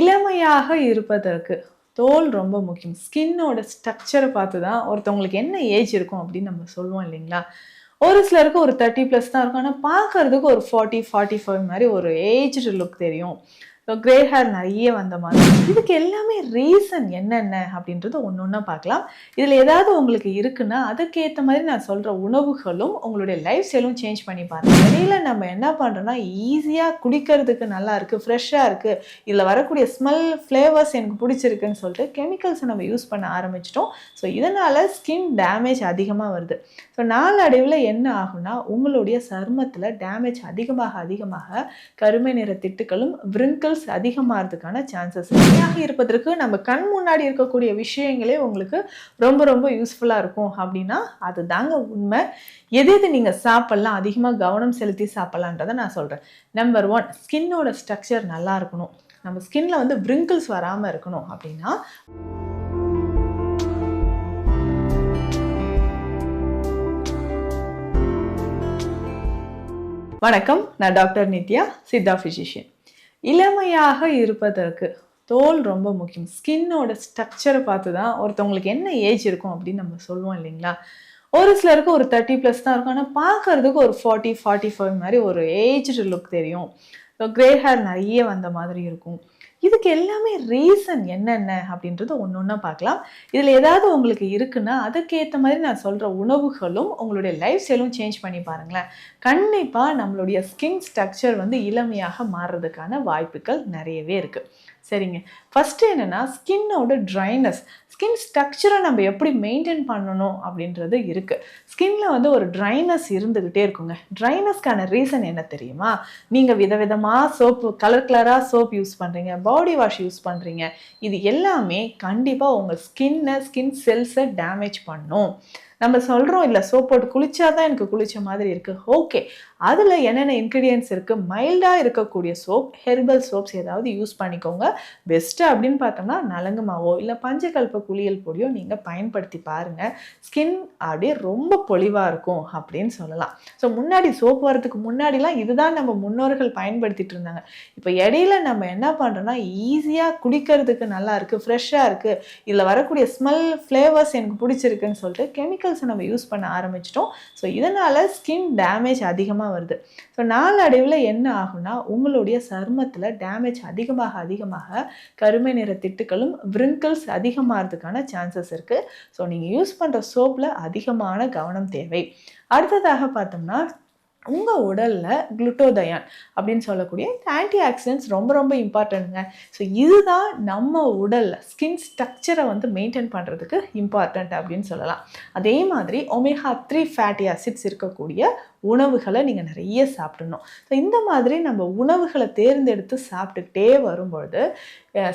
இளமையாக இருப்பதற்கு தோல் ரொம்ப முக்கியம். ஸ்கின்னோட ஸ்ட்ரக்சரை பார்த்து தான் ஒருத்தவங்களுக்கு என்ன ஏஜ் இருக்கும் அப்படின்னு நம்ம சொல்லுவோம் இல்லைங்களா? ஒரு சிலருக்கு ஒரு தேர்ட்டி ப்ளஸ் தான் இருக்கும். ஆனால் பார்க்கறதுக்கு ஒரு ஃபார்ட்டி ஃபார்ட்டி ஃபைவ் மாதிரி ஒரு ஏஜ்டு லுக் தெரியும். கிரே ஹேர் நிறைய வந்த மாதிரி. இதுக்கு எல்லாமே ரீசன் என்னென்ன அப்படின்றது ஒன்று ஒன்றா பார்க்கலாம். இதில் ஏதாவது உங்களுக்கு இருக்குன்னா அதுக்கேற்ற மாதிரி நான் சொல்கிற உணவுகளும் உங்களுடைய லைஃப் ஸ்டைலும் சேஞ்ச் பண்ணி பாருங்க. வெளியில் நம்ம என்ன பண்ணுறோன்னா ஈஸியாக குடிக்கிறதுக்கு நல்லா இருக்குது ஃப்ரெஷ்ஷாக இருக்குது இதில் வரக்கூடிய ஸ்மெல் ஃப்ளேவர்ஸ் எனக்கு பிடிச்சிருக்குன்னு சொல்லிட்டு கெமிக்கல்ஸை நம்ம யூஸ் பண்ண ஆரம்பிச்சிட்டோம். ஸோ இதனால் ஸ்கின் டேமேஜ் அதிகமாக வருது. ஸோ நாளடைவில் என்ன ஆகும்னா உங்களுடைய சருமத்தில் டேமேஜ் அதிகமாக அதிகமாக கருமை நிற திட்டுகளும் விரிங்கிள்ஸ் அதிகமாகிறதுக்கான சான்சஸ் சரியாக இருப்பதற்கு நம்ம கண் முன்னாடி இருக்கக்கூடிய விஷயங்களே உங்களுக்கு ரொம்ப ரொம்ப யூஸ்ஃபுல்லாக இருக்கும். அப்படின்னா அது தாங்க உண்மை. எது எது நீங்கள் சாப்பிட்லாம் அதிகமாக கவனம் செலுத்தி சாப்பிட்லான்றதை நான் சொல்கிறேன் நம்பர் ஒன் ஸ்கின்னோட ஸ்ட்ரக்சர் நல்லா இருக்கணும். நம்ம ஸ்கின்ல வந்து விரிங்கிள்ஸ் வராமல் இருக்கணும் அப்படின்னா வணக்கம். நான் டாக்டர் நித்யா சித்தா ஃபிசிஷியன் இளமையாக இருப்பதற்கு தோல் ரொம்ப முக்கியம். ஸ்கின்னோட ஸ்ட்ரக்சரை பார்த்து தான் ஒருத்தவங்களுக்கு என்ன ஏஜ் இருக்கும் அப்படின்னு நம்ம சொல்லுவோம் இல்லைங்களா? ஒரு சிலருக்கு ஒரு தேர்ட்டி ப்ளஸ் தான் இருக்கும். ஆனால் பார்க்கறதுக்கு ஒரு ஃபார்ட்டி ஃபார்ட்டி ஃபைவ் மாதிரி ஒரு ஏஜ்டு லுக் தெரியும். க்ரே ஹேர் நிறைய வந்த மாதிரி இருக்கும். இதுக்கு எல்லாமே ரீசன் என்னென்ன அப்படின்றது ஒன்று ஒன்றா பார்க்கலாம். இதில் ஏதாவது உங்களுக்கு இருக்குன்னா அதுக்கேற்ற மாதிரி நான் சொல்கிற உணவுகளும் உங்களுடைய லைஃப் ஸ்டைலும் சேஞ்ச் பண்ணி பாருங்களேன். கண்டிப்பாக நம்மளுடைய ஸ்கின் ஸ்ட்ரக்சர் வந்து இளமையாக மாறுறதுக்கான வாய்ப்புகள் நிறையவே இருக்குது சரிங்க. ஃபஸ்ட்டு என்னென்னா ஸ்கின்னோட ட்ரைனஸ் ஸ்கின் ஸ்ட்ரக்சரை நம்ம எப்படி மெயின்டைன் பண்ணணும் அப்படின்றது இருக்குது ஸ்கின்ல வந்து ஒரு ட்ரைனஸ் இருந்துக்கிட்டே இருக்குங்க. ட்ரைனஸ்க்கான ரீசன் என்ன தெரியுமா? நீங்கள் விதவிதமாக சோப்பு கலர் கலராக சோப் யூஸ் பண்ணுறீங்க பாடி வாஷ் யூஸ் பண்ணுறீங்க இது எல்லாமே கண்டிப்பாக உங்கள் ஸ்கின்னை ஸ்கின் செல்ஸை டேமேஜ் பண்ணும். நம்ம சொல்கிறோம் இல்லை சோப் போட்டு குளிச்சாதான் எனக்கு குளிச்ச மாதிரி இருக்குது ஓகே அதில் என்னென்ன இன்க்ரீடியன்ஸ் இருக்குது மைல்டாக இருக்கக்கூடிய சோப் ஹெர்பல் சோப்ஸ் ஏதாவது யூஸ் பண்ணிக்கோங்க. பெஸ்ட்டு அப்படின்னு பார்த்தோம்னா நலங்கு மாவோ இல்லை பஞ்சகல்ப குளியல் பொடியோ நீங்கள் பயன்படுத்தி பாருங்கள் ஸ்கின் அப்படியே ரொம்ப பொலிவாக இருக்கும் அப்படின்னு சொல்லலாம். ஸோ முன்னாடி சோப் வரதுக்கு முன்னாடிலாம் இதுதான் நம்ம முன்னோர்கள் பயன்படுத்திட்டு இருந்தாங்க. இப்போ இடையில நம்ம என்ன பண்ணுறோன்னா ஈஸியாக குடிக்கிறதுக்கு நல்லா இருக்குது ஃப்ரெஷ்ஷாக இருக்குது இதில் வரக்கூடிய ஸ்மெல் ஃப்ளேவர்ஸ் எனக்கு பிடிச்சிருக்குன்னு சொல்லிட்டு கெமிக்கல் கெமிக்கல்ஸை நம்ம யூஸ் பண்ண ஆரம்பிச்சிட்டோம். ஸோ இதனால் ஸ்கின் டேமேஜ் அதிகமாக வருது. ஸோ நாளடைவில் என்ன ஆகும்னா உங்களுடைய சருமத்தில் டேமேஜ் அதிகமாக அதிகமாக கருமை நிற திட்டுகளும் விரிங்கிள்ஸ் அதிகமாகிறதுக்கான சான்சஸ் இருக்குது ஸோ நீங்கள் யூஸ் பண்ணுற சோப்பில் அதிகமான கவனம் தேவை. அடுத்ததாக பார்த்தோம்னா உங்கள் உடலில் குளுட்டோதயான் அப்படின்னு சொல்லக்கூடிய இந்த ஆன்டி ஆக்சிடென்ட்ஸ் ரொம்ப ரொம்ப இம்பார்ட்டண்ட்டுங்க ஸோ இதுதான் நம்ம உடலில் ஸ்கின் ஸ்ட்ரக்சரை வந்து மெயின்டைன் பண்ணுறதுக்கு இம்பார்ட்டண்ட் அப்படின்னு சொல்லலாம். அதே மாதிரி ஒமேகா த்ரீ ஃபேட்டி ஆசிட்ஸ் இருக்கக்கூடிய உணவுகளை நீங்கள் நிறைய சாப்பிடணும். ஸோ இந்த மாதிரி நம்ம உணவுகளை தேர்ந்தெடுத்து சாப்பிட்டுக்கிட்டே வரும்பொழுது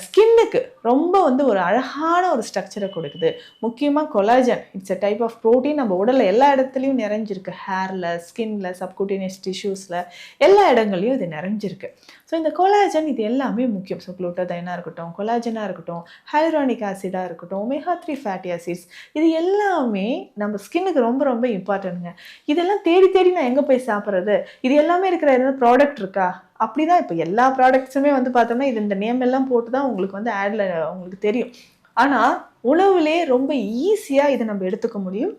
ஸ்கின்னுக்கு ரொம்ப வந்து ஒரு அழகான ஒரு ஸ்ட்ரக்சரை கொடுக்குது. முக்கியமாக collagen it's a type of protein நம்ம உடலில் எல்லா இடத்துலையும் நிறைஞ்சிருக்கு. ஹேரில் ஸ்கின்ல சப்குட்டீனியஸ் டிஷ்யூஸில் எல்லா இடங்கள்லையும் இது நிறைஞ்சிருக்கு. ஸோ இந்த கொலாஜன் இது எல்லாமே முக்கியம். ஸோ குளூட்டதைனாக இருக்கட்டும் கொலாஜனாக இருக்கட்டும் ஹைட்ரானிக் ஆசிடாக இருக்கட்டும் ஒமேகா த்ரீ ஃபேட்டி ஆசிட்ஸ் இது எல்லாமே நம்ம ஸ்கின்னுக்கு ரொம்ப ரொம்ப இம்பார்ட்டன்ட்டுங்க இதெல்லாம் தேடி தேடி நான் எங்கே போய் சாப்பிட்றது? இது எல்லாமே இருக்கிற எதாவது ப்ராடக்ட் இருக்கா? அப்படி தான் இப்போ எல்லா ப்ராடக்ட்ஸுமே வந்து பார்த்தோம்னா இது இந்த நேம் எல்லாம் போட்டு தான் உங்களுக்கு வந்து ஆடில் உங்களுக்கு தெரியும். ஆனால் உணவுலே ரொம்ப ஈஸியாக இதை நம்ம எடுத்துக்க முடியும்.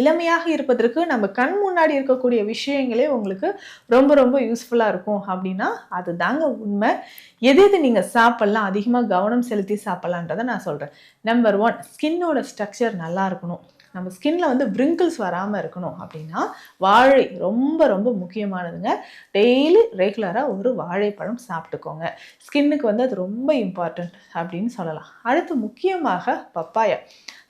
இளமையாக இருப்பதற்கு நம்ம கண் முன்னாடி இருக்கக்கூடிய விஷயங்களே உங்களுக்கு ரொம்ப ரொம்ப யூஸ்ஃபுல்லாக இருக்கும். அப்படின்னா அது தாங்க உண்மை. எது எது நீங்கள் சாப்பிட்லாம் அதிகமாக கவனம் செலுத்தி சாப்பிட்லான்றதை நான் சொல்கிறேன் நம்பர் ஒன் ஸ்கின்னோட ஸ்ட்ரக்சர் நல்லா இருக்கணும். நம்ம ஸ்கின்ல வந்து பிரிங்கிள்ஸ் வராமல் இருக்கணும். அப்படின்னா வாழை ரொம்ப ரொம்ப முக்கியமானதுங்க. டெய்லி ரெகுலராக ஒரு வாழைப்பழம் சாப்பிட்டுக்கோங்க. ஸ்கின்னுக்கு வந்து அது ரொம்ப இம்பார்ட்டண்ட் அப்படின்னு சொல்லலாம். அடுத்து முக்கியமாக பப்பாயா.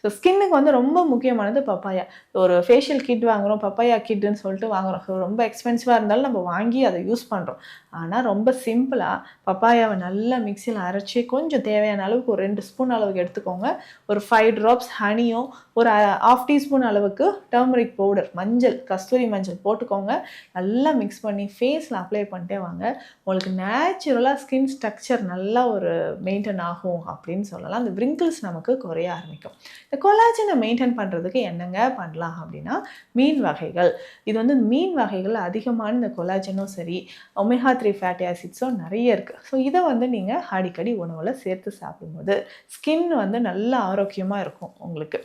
ஸோ ஸ்கின்னுக்கு வந்து ரொம்ப முக்கியமானது பப்பாயா. ஒரு ஃபேஷியல் கிட் வாங்குகிறோம் பப்பாயா கிட்டுன்னு சொல்லிட்டு வாங்குகிறோம் ஸோ ரொம்ப எக்ஸ்பென்சிவாக இருந்தாலும் நம்ம வாங்கி அதை யூஸ் பண்ணுறோம் ஆனால் ரொம்ப சிம்பிளாக பப்பாயாவை நல்லா மிக்சியில் அரைச்சி கொஞ்சம் தேவையான அளவுக்கு ஒரு ரெண்டு ஸ்பூன் அளவுக்கு எடுத்துக்கோங்க. ஒரு ஃபைவ் ட்ராப்ஸ் ஹனியும் ஒரு ஆஃப் டீஸ்பூன் அளவுக்கு டர்மரிக் பவுடர் மஞ்சள் கஸ்தூரி மஞ்சள் போட்டுக்கோங்க. நல்லா மிக்ஸ் பண்ணி ஃபேஸில் அப்ளை பண்ணிட்டே வாங்க. உங்களுக்கு நேச்சுரலாக ஸ்கின் ஸ்ட்ரக்சர் நல்லா ஒரு மெயின்டைன் ஆகும் அப்படின்னு சொல்லலாம். அந்த விரிங்கிள்ஸ் நமக்கு குறைய ஆரம்பிக்கும். இந்த கொலாஜனை மெயின்டைன் பண்ணுறதுக்கு என்னங்க பண்ணலாம் அப்படின்னா மீன் வகைகள். இது வந்து மீன் வகைகள் அதிகமான இந்த கொலாஜனும் சரி ஒமேகா த்ரீ ஃபேட்டி ஆசிட்ஸும் நிறைய இருக்குது ஸோ இதை வந்து நீங்கள் அடிக்கடி உணவில் சேர்த்து சாப்பிடும்போது ஸ்கின் வந்து நல்ல ஆரோக்கியமாக இருக்கும் உங்களுக்கு.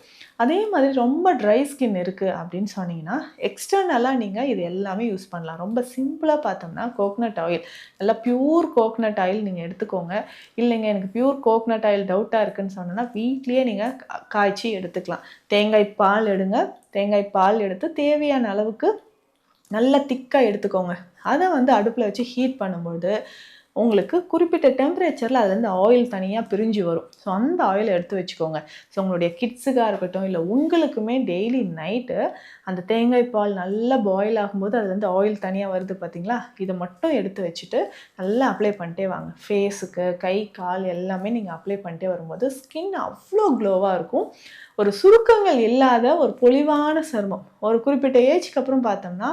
அதே மாதிரி ரொம்ப ட்ரை ஸ்கின் இருக்குது அப்படின்னு சொன்னீங்கன்னா எக்ஸ்டர்னலாக நீங்கள் இது எல்லாமே யூஸ் பண்ணலாம். ரொம்ப சிம்பிளாக பார்த்தோம்னா கோக்னட் ஆயில் நல்லா பியூர் கோக்னட் ஆயில் நீங்கள் எடுத்துக்கோங்க. இல்லைங்க எனக்கு பியூர் கோக்னட் ஆயில் டவுட்டாக இருக்குன்னு சொன்னோன்னா வீட்லேயே நீங்கள் காய்ச்சி எடுத்துக்கலாம். தேங்காய் பால் எடுங்க. தேங்காய் பால் எடுத்து தேவையான அளவுக்கு நல்லா திக்காக எடுத்துக்கோங்க. அதை வந்து அடுப்பில் வச்சு ஹீட் பண்ணும்போது உங்களுக்கு குறிப்பிட்ட டெம்பரேச்சரில் அதுலேருந்து ஆயில் தனியாக பிரிஞ்சு வரும். ஸோ அந்த ஆயிலை எடுத்து வச்சுக்கோங்க. ஸோ உங்களுடைய கிட்ஸுக்காக இருக்கட்டும் இல்லை உங்களுக்குமே டெய்லி நைட்டு அந்த தேங்காய் பால் நல்லா பாயில் ஆகும்போது அதுலேருந்து ஆயில் தனியாக வருது பார்த்தீங்களா? இதை மட்டும் எடுத்து வச்சுட்டு நல்லா அப்ளை பண்ணிட்டே வாங்க. ஃபேஸுக்கு கை கால் எல்லாமே நீங்கள் அப்ளை பண்ணிட்டே வரும்போது ஸ்கின் அவ்வளோ க்ளோவாக இருக்கும். ஒரு சுருக்கங்கள் இல்லாத ஒரு பொலிவான சருமம். ஒரு குறிப்பிட்ட ஏஜ்க்கு அப்புறம் பார்த்தோம்னா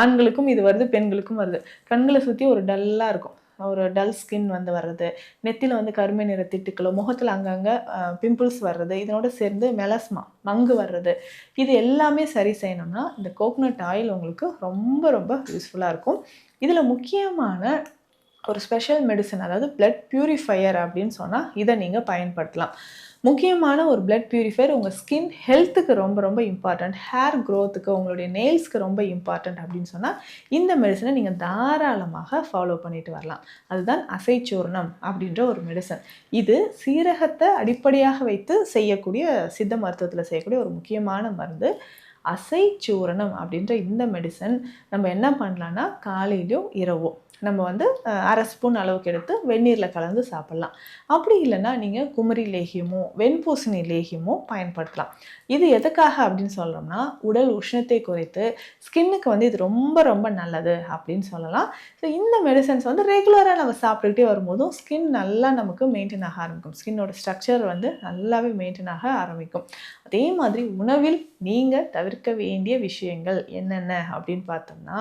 ஆண்களுக்கும் இது வருது பெண்களுக்கும் வருது. கண்களை சுற்றி ஒரு டல்லாக இருக்கும். ஒரு டல் ஸ்கின் வந்து வர்றது நெத்தியில் வந்து கருமை நிற திட்டுக்களோ முகத்தில் அங்கங்கே பிம்பிள்ஸ் வர்றது இதனோட சேர்ந்து மெலஸ்மா மங்கு வர்றது இது எல்லாமே சரி செய்யணும்னா இந்த கோக்னட் ஆயில் உங்களுக்கு ரொம்ப ரொம்ப யூஸ்ஃபுல்லாக இருக்கும். இதில் முக்கியமான ஒரு ஸ்பெஷல் மெடிசன் அதாவது பிளட் பியூரிஃபையர் அப்படின்னு சொன்னால் இதை நீங்கள் பயன்படுத்தலாம். முக்கியமான ஒரு பிளட் பியூரிஃபையர் உங்கள் ஸ்கின் ஹெல்த்துக்கு ரொம்ப ரொம்ப இம்பார்ட்டண்ட் ஹேர் க்ரோத்துக்கு உங்களுடைய நெயில்ஸ்க்கு ரொம்ப இம்பார்ட்டண்ட் அப்படின்னு சொன்னால் இந்த மெடிசனை நீங்கள் தாராளமாக ஃபாலோ பண்ணிட்டு வரலாம். அதுதான் அசைச்சூர்ணம் அப்படின்ற ஒரு மெடிசன் இது சீரகத்தை அடிப்படையாக வைத்து செய்யக்கூடிய சித்த மருத்துவத்தில் செய்யக்கூடிய ஒரு முக்கியமான மருந்து. அசைச்சூரணம் அப்படின்ற இந்த மெடிசன் நம்ம என்ன பண்ணலான்னா காலையிலையும் இரவும். நம்ம வந்து அரை ஸ்பூன் அளவுக்கு எடுத்து வெந்நீரில் கலந்து சாப்பிட்லாம். அப்படி இல்லைன்னா நீங்கள் குமரி லேகியமோ வெண்பூசணி லேகியமோ பயன்படுத்தலாம். இது எதுக்காக அப்படின்னு சொல்கிறோம்னா உடல் உஷ்ணத்தை குறைத்து ஸ்கின்னுக்கு வந்து இது ரொம்ப ரொம்ப நல்லது அப்படின்னு சொல்லலாம். ஸோ இந்த மெடிசன்ஸ் வந்து ரெகுலராக நம்ம சாப்பிட்டுக்கிட்டே வரும்போதும் ஸ்கின் நல்லா நமக்கு மெயின்டைன் ஆக ஆரம்பிக்கும். ஸ்கின்னோட ஸ்ட்ரக்சர் வந்து நல்லாவே மெயின்டைன் ஆக ஆரம்பிக்கும். அதே மாதிரி உணவில் நீங்கள் தவிர்க்க வேண்டிய விஷயங்கள் என்னென்ன அப்படின்னு பார்த்தோம்னா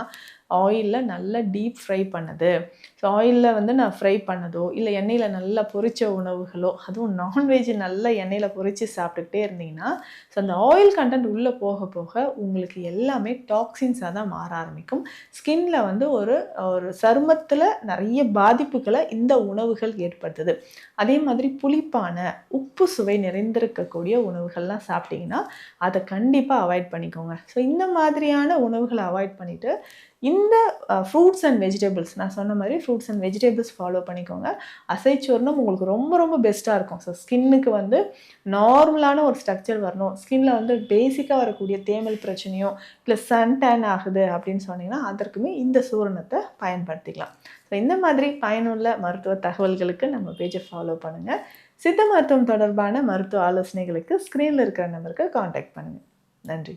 ஆயிலில் நல்லா டீப் ஃப்ரை பண்ணது. ஸோ ஆயிலில் வந்து நான் ஃப்ரை பண்ணதோ இல்லை எண்ணெயில் நல்லா பொரித்த உணவுகளோ அதுவும் நான்வெஜ் நல்லா எண்ணெயில் பொரித்து சாப்பிட்டுக்கிட்டே இருந்தீங்கன்னா ஸோ அந்த ஆயில் கண்டென்ட் உள்ளே போக போக உங்களுக்கு எல்லாமே டாக்ஸின்ஸாக தான் மாற ஆரம்பிக்கும். ஸ்கின்ல வந்து ஒரு ஒரு சருமத்தில் நிறைய பாதிப்புகளை இந்த உணவுகள் ஏற்படுத்துது. அதே மாதிரி புளிப்பான உப்பு சுவை நிறைந்திருக்கக்கூடிய உணவுகள்லாம் சாப்பிட்டிங்கன்னா அதை கண்டிப்பாக அவாய்ட் பண்ணிக்கோங்க. ஸோ இந்த மாதிரியான உணவுகளை அவாய்ட் பண்ணிவிட்டு இந்த ஃப்ரூட்ஸ் அண்ட் வெஜிடபிள்ஸ் நான் சொன்ன மாதிரி ஃப்ரூட்ஸ் அண்ட் வெஜிடபிள்ஸ் ஃபாலோ பண்ணிக்கோங்க. அசைச்சோர்ணம் உங்களுக்கு ரொம்ப ரொம்ப பெஸ்ட்டாக இருக்கும். ஸோ ஸ்கின்னுக்கு வந்து நார்மலான ஒரு ஸ்ட்ரக்சர் வரணும். ஸ்கின்னில் வந்து பேசிக்காக வரக்கூடிய தேமல் பிரச்சனையோ இல்லை சன் டேன் ஆகுது அப்படின்னு சொன்னிங்கன்னா அதற்குமே இந்த சூரணத்தை பயன்படுத்திக்கலாம். ஸோ இந்த மாதிரி பயனுள்ள மருத்துவ தகவல்களுக்கு நம்ம பேஜை ஃபாலோ பண்ணுங்கள் சித்த மருத்துவம் தொடர்பான மருத்துவ ஆலோசனைகளுக்கு ஸ்க்ரீனில் இருக்கிற நம்பருக்கு காண்டாக்ட் பண்ணுங்கள் நன்றி.